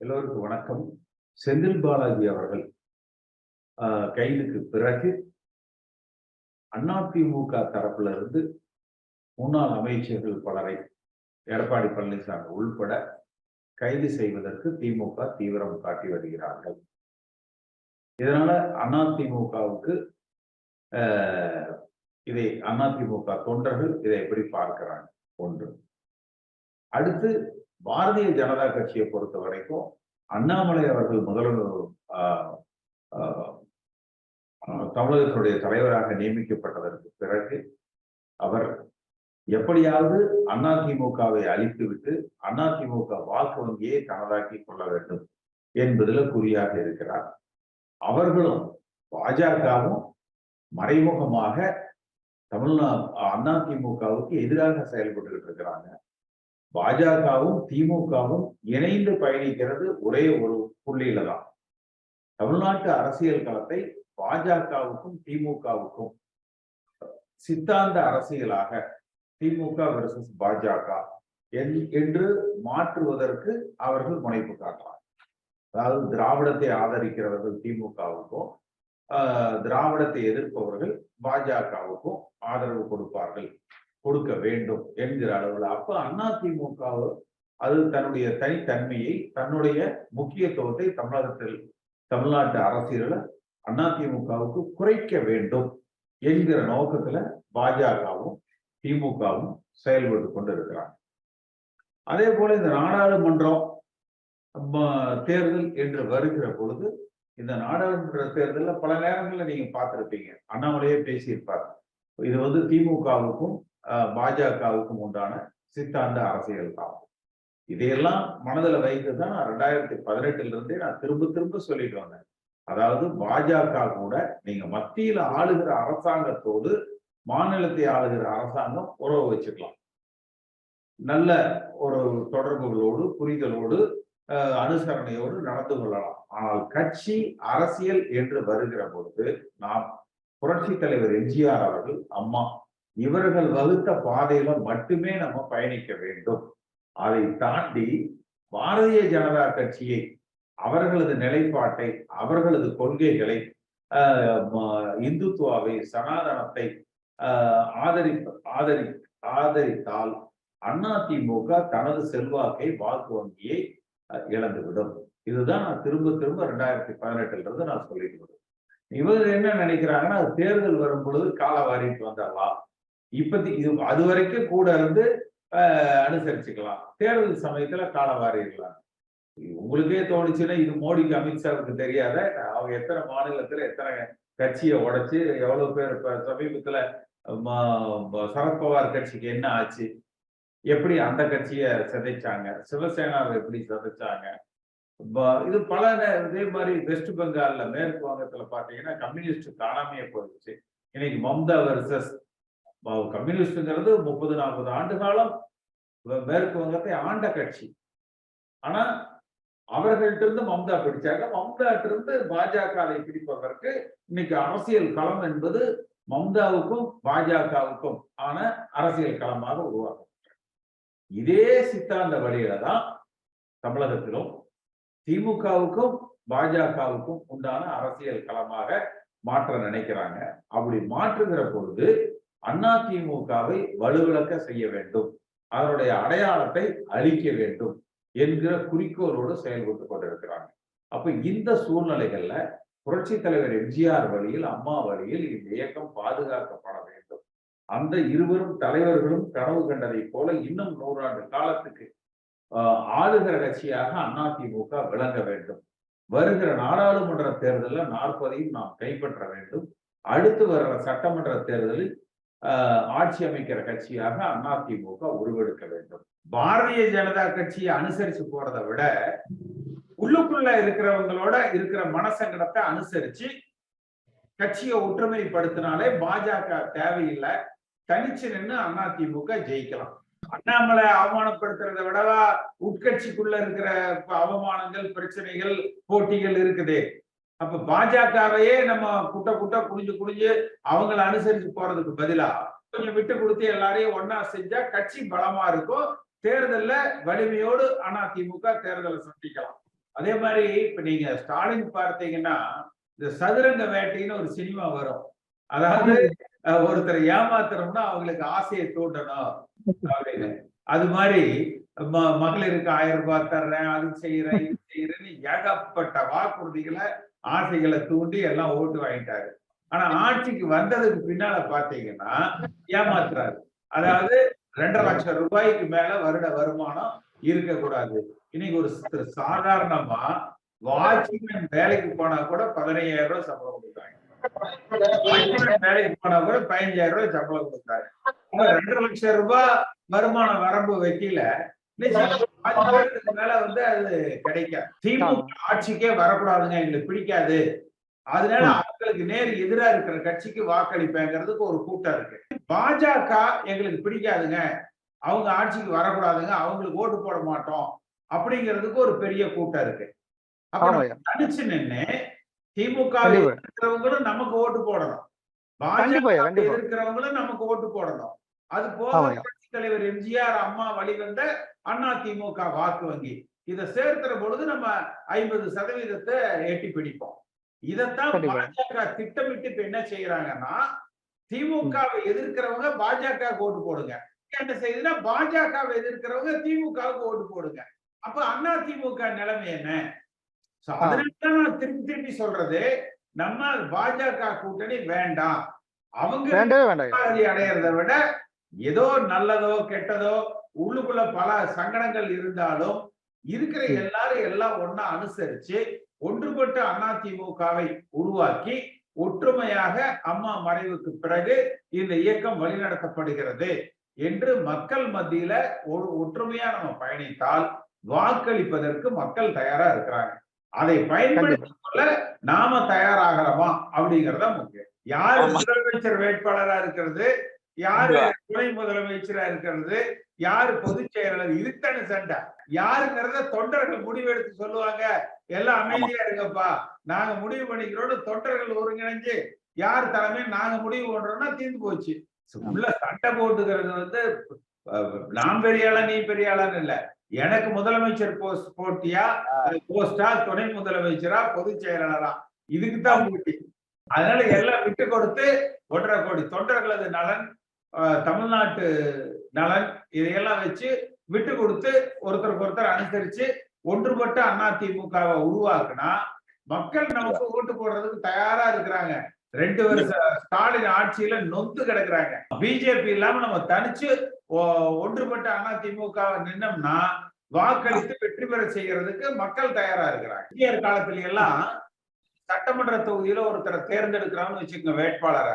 எல்லோருக்கும் வணக்கம். செந்தில் பாலாஜி அவர்கள் ஆஹ், கைதுக்கு பிறகு அதிமுக தரப்புல இருந்து முன்னாள் அமைச்சர்கள் பலரை எடப்பாடி பழனிசாமி உள்பட கைது செய்வதற்கு திமுக தீவிரம் காட்டி வருகிறார்கள். இதனால அதிமுகவுக்கு இதை அதிமுக தொண்டர்கள் இதை எப்படி பார்க்கிறாங்க? ஒன்று. அடுத்து பாரதிய ஜனதா கட்சியை பொறுத்த வரைக்கும் அண்ணாமலை அவர்கள் முதல்வர் ஆஹ், தமிழகத்தினுடைய தலைவராக நியமிக்கப்பட்டதற்கு பிறகு அவர் எப்படியாவது அதிமுகவை அழித்துவிட்டு அதிமுக வாக்கு வங்கியை தனதாக்கி கொள்ள வேண்டும் என்பதில் குறியாக இருக்கிறார். அவர்களும் பாஜகவும் மறைமுகமாக தமிழ்நா அதிமுகவுக்கு எதிராக செயல்பட்டுக்கிட்டு இருக்கிறாங்க. பாஜகவும் திமுகவும் இணைந்து பயணிக்கிறது ஒரே ஒரு புள்ளியில தான். தமிழ்நாட்டு அரசியல் களத்தை பாஜகவுக்கும் திமுகவுக்கும் சித்தாந்த அரசியலாக திமுக வெர்சஸ் பாஜக என்று மாற்றுவதற்கு அவர்கள் முனைப்பு காட்டலாம் அதாவது திராவிடத்தை ஆதரிக்கிறவர்கள் திமுகவுக்கும் திராவிடத்தை எதிர்ப்பவர்கள் பாஜகவுக்கும் ஆதரவு கொடுப்பார்கள். கொடுக்க வேண்டும் என்கிற அளவில். அப்ப அதிமுக அது தன்னுடைய தனித்தன்மையை தன்னுடைய முக்கியத்துவத்தை தமிழகத்தில் தமிழ்நாட்டு அரசியல அதிமுகவுக்கு குறைக்க வேண்டும் என்கிற நோக்கத்துல பாஜகவும் திமுகவும் செயல்பட்டு கொண்டு இருக்கிறாங்க அதே போல இந்த நாடாளுமன்றம் தேர்தல் என்று வருகிற பொழுது இந்த நாடாளுமன்ற தேர்தலில் பல நேரங்களில் நீங்க பார்த்துருப்பீங்க. அண்ணாமலையே பேசியிருப்பார். இது வந்து திமுகவுக்கும் பாஜகவுக்கும் உண்டான சித்தாந்த அரசியல் தான் இதையெல்லாம் மனதில் வைத்து தான் நான் ரெண்டாயிரத்தி பதினெட்டுல இருந்தே நான் திரும்ப திரும்ப சொல்லிட்டு வந்தேன். அதாவது பாஜக கூட நீங்க மத்தியில ஆளுகிற அரசாங்கத்தோடு மாநிலத்தை ஆளுகிற அரசாங்கம் உறவு வச்சுக்கலாம். நல்ல ஒரு தொடர்புகளோடு புரிதலோடு அனுசரணையோடு நடந்து கொள்ளலாம். ஆனால் கட்சி அரசியல் என்று வருகிற பொழுது நாம் புரட்சி தலைவர் எம்ஜிஆர் அவர்கள் அம்மா இவர்கள் வகுத்த பாதையில மட்டுமே நம்ம பயணிக்க வேண்டும். அதை தாண்டி பாரதிய ஜனதா கட்சியை அவர்களது நிலைப்பாட்டை அவர்களது கொள்கைகளை இந்துத்துவாவை சனாதனத்தை ஆதரி ஆதரி ஆதரித்தால் அதிமுக தனது செல்வாக்கை வாக்கு வங்கியை இழந்துவிடும். இதுதான் நான் திரும்ப திரும்ப ரெண்டாயிரத்தி பதினெட்டுல இருந்து நான் சொல்லிட்டு வருவேன் இவங்க என்ன நினைக்கிறாங்கன்னா தேர்தல் வரும் பொழுது கால வாரிட்டு வந்துடலாம். இப்பத்தி இது அது வரைக்கும் கூட இருந்து அனுசரிச்சுக்கலாம். தேர்தல் சமயத்துல காலம் வாரிடலாம் உங்களுக்கே தோணுச்சுன்னா இது மோடிக்கு அமித்ஷாவுக்கு தெரியாத அவங்க எத்தனை மாநிலத்துல எத்தனை கட்சியை உடைச்சு எவ்வளவு பேர் இப்ப சமீபத்துல சரத்பவார் கட்சிக்கு என்ன ஆச்சு? எப்படி அந்த கட்சியை சிதைச்சாங்க? சிவசேனாவை எப்படி சிதைச்சாங்க? இது பல இதே மாதிரி வெஸ்ட் பெங்கால்ல மேற்கு வங்கத்துல பாத்தீங்கன்னா கம்யூனிஸ்ட் காணாமையே போயிடுச்சு. இன்னைக்கு மம்தா வர்சஸ் கம்யூனிஸ்டுங்கிறது முப்பது நாற்பது ஆண்டு காலம் மேற்கு வங்கத்தை ஆண்ட கட்சி. ஆனா அவர்கள்ட்ட இருந்து மம்தா பிடிச்சாங்க. மம்தாட்ட இருந்து பாஜகவை பிடிப்பதற்கு இன்னைக்கு அரசியல் களம் என்பது மம்தாவுக்கும் பாஜகவுக்கும் ஆன அரசியல் களமாக உருவாக்கும் இதே சித்தாந்த வழியில தான் தமிழகத்திலும் திமுகவுக்கும் பாஜகவுக்கும் உண்டான அரசியல் களமாக மாற்ற நினைக்கிறாங்க. அப்படி மாற்றுகிற பொழுது அண்ணா திமுகவை வலுவிழக்க செய்ய வேண்டும். அதனுடைய அடையாளத்தை அழிக்க வேண்டும் என்கிற குறிக்கோளோடு செயல்பட்டு கொண்டிருக்கிறாங்க. அப்ப இந்த சூழ்நிலைகள்ல புரட்சி தலைவர் எம்ஜிஆர் வழியில் அம்மா வழியில் இந்த இயக்கம் பாதுகாக்கப்பட வேண்டும். அந்த இருவரும் தலைவர்களும் கனவு கண்டதை போல இன்னும் நூறாண்டு காலத்துக்கு ஆளுகிற கட்சியாக அதிமுக விளங்க வேண்டும். வருகிற நாடாளுமன்ற தேர்தலில் நாற்பதையும் நாம் கைப்பற்ற வேண்டும். அடுத்து வர்ற சட்டமன்ற தேர்தலில் ஆட்சி அமைக்கிற கட்சியாக அதிமுக உருவெடுக்க வேண்டும். பாரதிய ஜனதா கட்சியை அனுசரிச்சு போறதை விட உள்ளுக்குள்ள இருக்கிறவங்களோட இருக்கிற மனசங்கடத்தை அனுசரிச்சு கட்சியை ஒற்றுமைப்படுத்தினாலே பாஜக தேவையில்லை. தனிச்சு நின்று அதிமுக ஜெயிக்கலாம். அண்ணாமலை அவமானப்படுத்துறதை விடவா உட்கட்சிக்குள்ள இருக்கிற அவமானங்கள் பிரச்சனைகள் போட்டிகள் இருக்குது. அப்ப பாஜகவையே நம்ம குட்ட குட்ட குடிஞ்சு குடிஞ்சு அவங்கள அனுசரிச்சு போறதுக்கு பதிலா கொஞ்சம் விட்டு கொடுத்து எல்லாரையும் ஒன்னா செஞ்சா கட்சி பலமா இருக்கும். தேர்தல்ல வலிமையோடு அதிமுக தேர்தலை சந்திக்கலாம். அதே மாதிரி இப்ப நீங்க ஸ்டாலின் பார்த்தீங்கன்னா இந்த சதுரங்க வேட்டைன்னு ஒரு சினிமா வரும். அதாவது ஒருத்தர் ஒருத்தரை ஏமாத்துறோம்னா அவங்களுக்கு ஆசையை தூண்டணும் அப்படின்னு. அது மாதிரி ம- மகளிருக்கு ஆயிரம் ரூபாய் தர்றேன் அது செய்யறேன் இது செய்யறேன்னு ஏகப்பட்ட வாக்குறுதிகளை ஆசைகளை தூண்டி எல்லாம் ஓட்டு வாங்கிட்டாரு. ஆனா ஆட்சிக்கு வந்ததுக்கு பின்னால பாத்தீங்கன்னா ஏமாத்துறாரு. அதாவது ரெண்டரை லட்சம் ரூபாய்க்கு மேல வருட வருமானம் இருக்கக்கூடாது. இன்னைக்கு ஒரு சாதாரணமா வாட்ச்மேன் வேலைக்கு போனா கூட பதினையாயிரம் ரூபாய் சம்பளம் கொடுக்குறாங்க. வாட்ச்மேன் வேலைக்கு போனா கூட பதினஞ்சாயிரம் ரூபாய் சம்பளம் கொடுக்குறாங்க ரெண்டரை லட்சம் ரூபாய் வருமான வரம்பு வைக்கல. மேல வந்து அது கிடைக்காது. திமுக ஆட்சிக்கே வரக்கூடாதுங்க எங்களுக்கு பிடிக்காது. அதனால அவங்களுக்கு நேர் எதிரா இருக்கிற கட்சிக்கு வாக்களிப்பேங்கிறதுக்கு ஒரு கூட்டம் இருக்கு. பாஜக எங்களுக்கு பிடிக்காதுங்க. அவங்க ஆட்சிக்கு வரக்கூடாதுங்க. அவங்களுக்கு ஓட்டு போட மாட்டோம். அப்படிங்கிறதுக்கு ஒரு பெரிய கூட்டம் இருக்கு. அப்புறம். தனிச்சு நின்னு திமுக. இருக்கிறவங்களும் நமக்கு ஓட்டு போடணும். பாஜக. இருக்கிறவங்களும் நமக்கு ஓட்டு போடணும். அது போக தலைவர் எம்ஜிஆர் அம்மா வழிவந்த அண்ணா திமுக வாக்கு வங்கி. இதை சேர்க்கிற பொழுது நம்ம ஐம்பது சதவீதத்தை எட்டி பிடிப்போம். இதைத்தான். பாஜக திட்டமிட்டு இப்ப என்ன செய்யறாங்கன்னா திமுகவை எதிர்க்கிறவங்க பாஜக ஓட்டு போடுங்க. என்ன செய்யுதுன்னா பாஜகவை எதிர்க்கிறவங்க திமுகவுக்கு ஓட்டு போடுங்க. அப்ப அண்ணா திமுக நிலைமை என்ன. அதனாலதான் நான் திருப்பி திருப்பி சொல்றது நம்ம பாஜக கூட்டணி வேண்டாம். அவங்க அடையறதை விட ஏதோ நல்லதோ கெட்டதோ உள்ளுக்குள்ள பல சங்கடங்கள் இருந்தாலும் இருக்கிற எல்லாரும் எல்லாம் ஒண்ணா அனுசரிச்சு ஒன்றுபட்ட அதிமுகவை உருவாக்கி ஒற்றுமையாக அம்மா மறைவுக்கு பிறகு இந்த இயக்கம் வழிநடத்தப்படுகிறது என்று மக்கள் மத்தியில ஒரு ஒற்றுமையா நம்ம பயணித்தால் வாக்களிப்பதற்கு மக்கள் தயாரா இருக்கிறாங்க. அதை பயன்படுத்திக் கொள்ள நாம தயாராகலாமா அப்படிங்கறத முக்கியம். யாரு. முதலமைச்சர் வேட்பாளரா இருக்கிறது? யாரு துணை முதலமைச்சரா இருக்கிறது? யாரு பொதுச் செயலாளர்? இதுத்தானே சண்டை. யாருங்கிறத தொண்டர்கள் முடிவெடுத்து சொல்லுவாங்க. எல்லாம் அமைதியா இருங்கப்பா. நாங்க முடிவு பண்ணிக்கிறோம்னு தொண்டர்கள் ஒருங்கிணைஞ்சு யார் தலைமை நாங்க முடிவு பண்றோம்னா தீர்ந்து போச்சு. உள்ள சண்டை போட்டுக்கிறது வந்து நான் பெரிய ஆளா நீ பெரிய ஆளான்னு இல்ல. எனக்கு முதலமைச்சர் போஸ்ட் போட்டியா? போஸ்டா? துணை முதலமைச்சரா? பொதுச் செயலாளரா? இதுக்கு தான் போட்டி. அதனால எல்லாம் விட்டு கொடுத்து ஒன்றரை கோடி தொண்டர்களது நலன் தமிழ்நாட்டு நலன் இதையெல்லாம் வச்சு விட்டு கொடுத்து ஒருத்தருக்கு ஒருத்தர் அனுசரிச்சு ஒன்றுபட்ட அதிமுகவை உருவாக்குனா மக்கள் நமக்கு ஓட்டு போடுறதுக்கு தயாரா இருக்கிறாங்க. ரெண்டு வருஷம் ஸ்டாலின் ஆட்சியில நொந்து கிடக்குறாங்க. பிஜேபி இல்லாம நம்ம தனிச்சு ஒ- ஒன்றுபட்ட திமுக நின்னோம்னா வாக்களித்து வெற்றி பெற செய்யறதுக்கு மக்கள் தயாரா இருக்கிறாங்க. இந்தியர் காலத்துல எல்லாம் சட்டமன்ற தொகுதியில ஒருத்தரை தேர்ந்தெடுக்கிறான்னு வச்சுக்கோங்க வேட்பாளரை.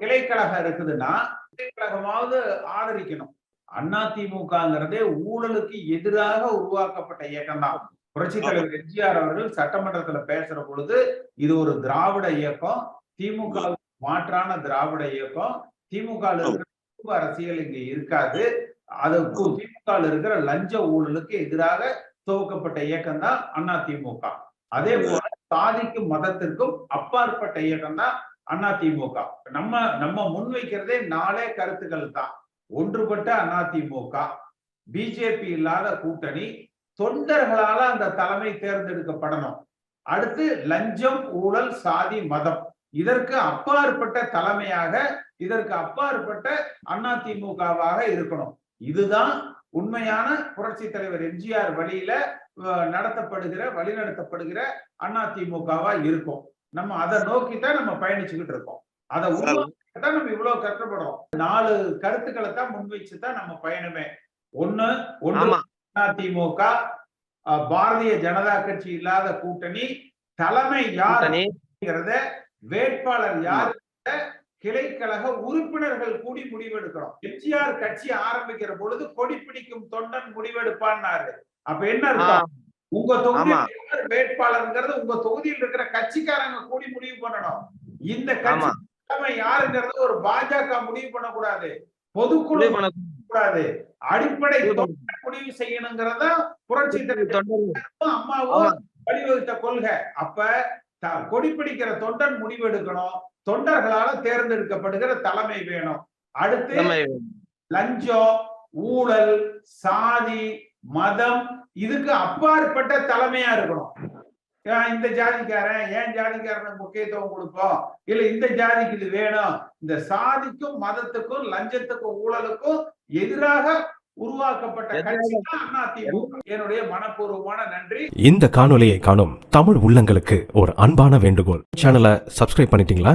கிளைக்கழகம் இருக்குதுன்னா கிளைக்கழகமாவது ஆதரிக்கணும். அதிமுகங்கிறதே ஊழலுக்கு எதிராக உருவாக்கப்பட்ட இயக்கம் தான் புரட்சி தலைவர் எம்ஜிஆர் அவர்கள் சட்டமன்றத்துல பேசுற பொழுது இது ஒரு திராவிட இயக்கம். திமுக மாற்றான திராவிட இயக்கம். திமுக இருக்கிற அரசியல் இங்க இருக்காது. அது திமுக இருக்கிற லஞ்ச ஊழலுக்கு எதிராக துவக்கப்பட்ட இயக்கம் தான் அதிமுக அதே போல சாதிக்கும் மதத்திற்கும் அப்பாற்பட்ட இயக்கம் தான் அண்ணா திமுக நம்ம நம்ம முன்வைக்கிறதே நாளே கருத்துக்கள் தான். ஒன்றுபட்ட அண்ணா திமுக பிஜேபி இல்லாத கூட்டணி தொண்டர்களால அந்த தலைமை தேர்ந்தெடுக்கப்படணும். அடுத்து லஞ்சம் ஊழல் சாதி மதம். இதற்கு அப்பாற்பட்ட தலைமையாக இதற்கு அப்பாற்பட்ட அதிமுகவாக இருக்கணும். இதுதான் உண்மையான புரட்சி தலைவர் எம்ஜிஆர் வழியில நடத்தப்படுகிற வழிநடத்தப்படுகிற அதிமுகவா இருக்கும். நம்ம அதை நோக்கி தான் நம்ம பயணிச்சுக்கிட்டு இருக்கோம். அதை உருவாக்கத்தான் நம்ம இவ்வளவு கஷ்டப்படுறோம். நாலு கருத்துக்களை தான் முன்வைச்சு தான் நம்ம பயணமே. ஒண்ணு ஒன்று அதிமுக பாரதிய ஜனதா கட்சி இல்லாத கூட்டணி தலைமை யார் கூட்டணி. அப்படிங்கறத வேட்பாளர் யார் கிளைக்கழக உறுப்பினர்கள் கூடி முடிவெடுக்கணும் எம்ஜிஆர் கட்சி ஆரம்பிக்கிற பொழுது கொடி பிடிக்கும் தொண்டன் முடிவெடுப்பான்னாரு. அப்ப என்ன உங்க. யார் வேட்பாளர்ங்கிறது உங்க தொகுதியில் இருக்கிற கட்சிக்காரங்க கூடி முடிவு பண்ணணும். இந்த கட்சி யாருங்கிறது ஒரு பாஜக முடிவு பண்ணக்கூடாது. பொதுக்குழு கூடாது அடிப்படை முடிவு செய்யணுங்கிறதா புரட்சி அம்மாவும். வழிவகுத்த கொள்கை. அப்ப த- கொடி பிடிக்கிற தொண்டன் முடிவெடுக்கணும். தொண்டர்களால தேர்ந்தெடுக்கப்படுகிற தலைமை வேணும். அடுத்து லஞ்சம் ஊழல் சாதி மதம் இதுக்கு அப்பாற்பட்ட தலைமையா இருக்கணும். இந்த ஜாதிக்காரன் ஏன் ஜாதிக்காரனுக்கு முக்கியத்துவம் கொடுப்போம்? இல்ல இந்த ஜாதிக்கு இது வேணும்? இந்த சாதிக்கும் மதத்துக்கும் லஞ்சத்துக்கும் ஊழலுக்கும் எதிராக உருவாக்கப்பட்ட கட்சி தான் அதிமுக. என்னுடைய மனப்பூர்வமான நன்றி. இந்த காணொளியை காணும் தமிழ் உள்ளங்களுக்கு ஒரு அன்பான வேண்டுகோள். சேனலை சப்ஸ்கிரைப் பண்ணிட்டீங்களா?